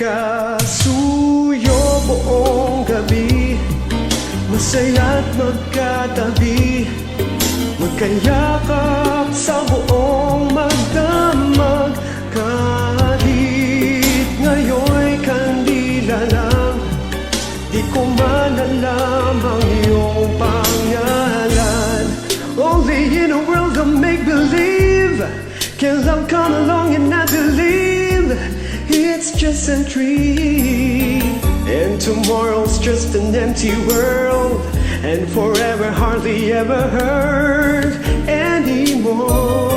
Magkasuyo buong gabi Masaya't magkatabi. Magkayakap sa buong magdamag Kahit ngayon'y kandila lang. Di ko man alam ang iyong pangalan. Only in a world of make-believe Can love come along and I believe It's just a dream And tomorrow's just an empty world. And forever hardly ever heard anymore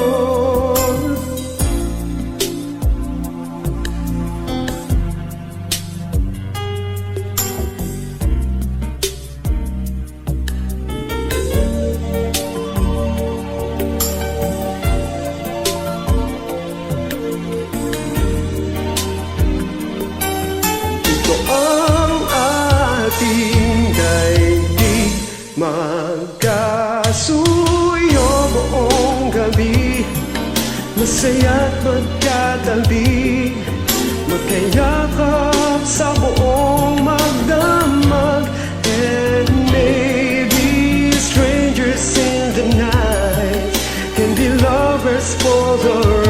Magkasuyo buong gabi Masaya't magkatabi Magkayakap sa buong magdamag And maybe strangers in the night. Can be lovers for the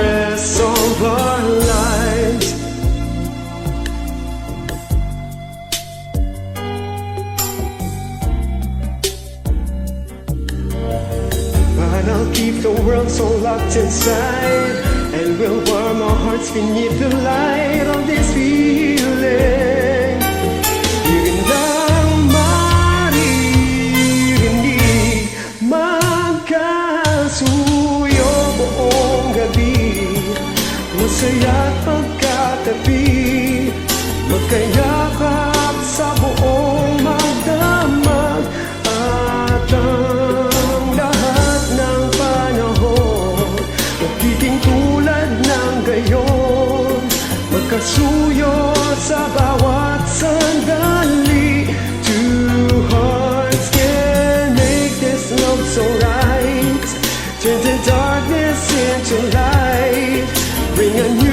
keep the world so locked inside And we'll warm our hearts beneath the light of this feeling. Yun lang maririnig Magkasuyo buong gabi Masaya't pagkatabi Magkayakap and you